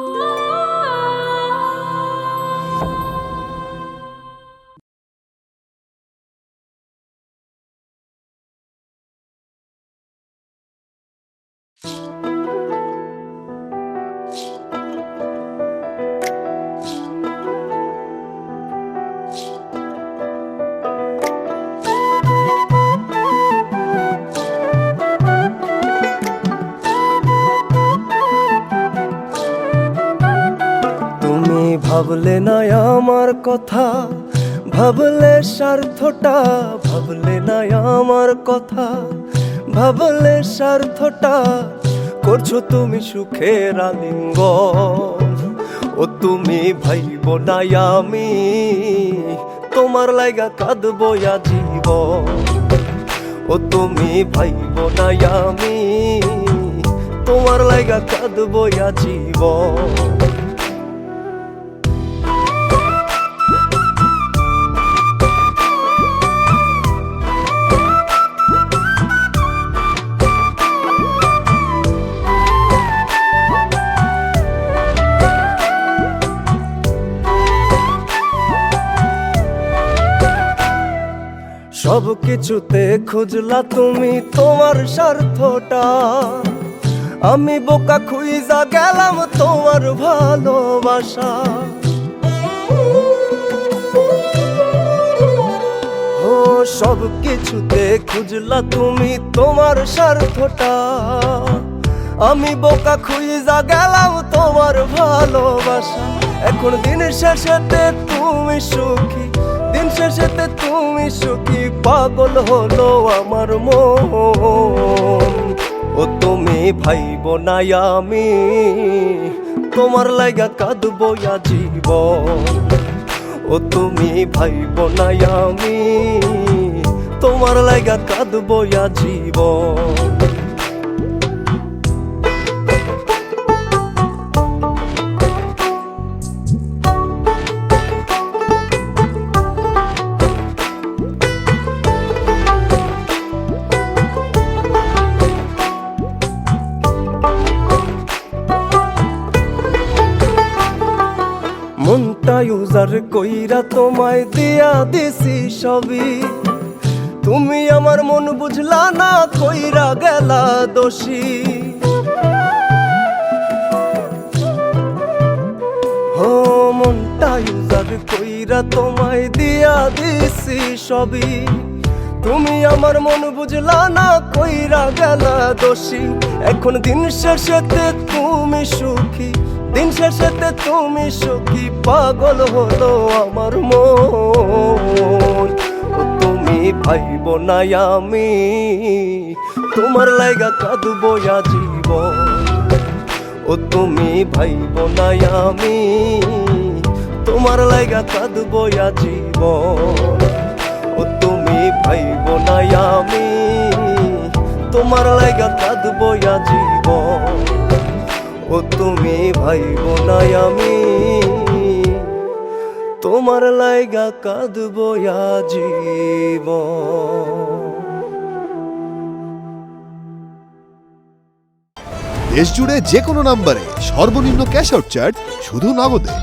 তুমি ভাবলে না আমার কথা, ভাবলে স্বার্থটা, ভাবলে না আমার কথা, ভাবলে স্বার্থটা, করছ তুমি সুখের আলিঙ্গ ও তুমি ভাইব না আমি, তোমার লাইগা কাঁদবো জীব ও তুমি ভাইব না আমি, তোমার লাইগা কাঁদবো জীবন। সব কিছুতে খুঁজলা তুমি তোমার স্বার্থটা। আমি বোকা খুইজা গেলাম তোমার ভালোবাসা। ও, সব কিছুতে খুঁজলা তুমি তোমার স্বার্থটা। আমি বোকা খুইজা গেলাম তোমার ভালোবাসা। এখন দিন শেষেতে তুমি সুখী। দিন শেষেতে তুমি সুখী পাগল হলো আমার মন। ও তুমি ভাইব না আমি, তোমার লাইগা কাঁদবো জীবন। ও তুমি ভাইব না আমি, তোমার লাইগা কাঁদবো জীবন। মনটা ইউজার কইরা তোমায় দিয়া দিছি সবই তুমি আমার মন বুঝলা না, কইরা গেলা দোষী। হো মনটা ইউজার কইরা তোমায় দিয়া দিছি সবই তুমি আমার মন বুঝলা না, কইরা গেলা দোষী। এখন দিন শেষেতে তুমি সুখী। দিন শেষেতে তুমি সুখী পাগল হলো আমার মন। তুমি ভাইব না আমি, তোমার লাইগা কাঁদবো জীবন। ও তুমি ভাইব না আমি, তোমার লাইগা কাঁদবো জীবন। ও তুমি ভাইব না আমি, তোমার লাইগা কাঁদবো জীবন। ও তুমি ভাই বোনাই আমি। তোমার লাইগা কাঁদবো জীবন। দেশ জুড়ে যে কোনো নাম্বারে সর্বনিম্ন ক্যাশ আউট চার্জ শুধু নগদে।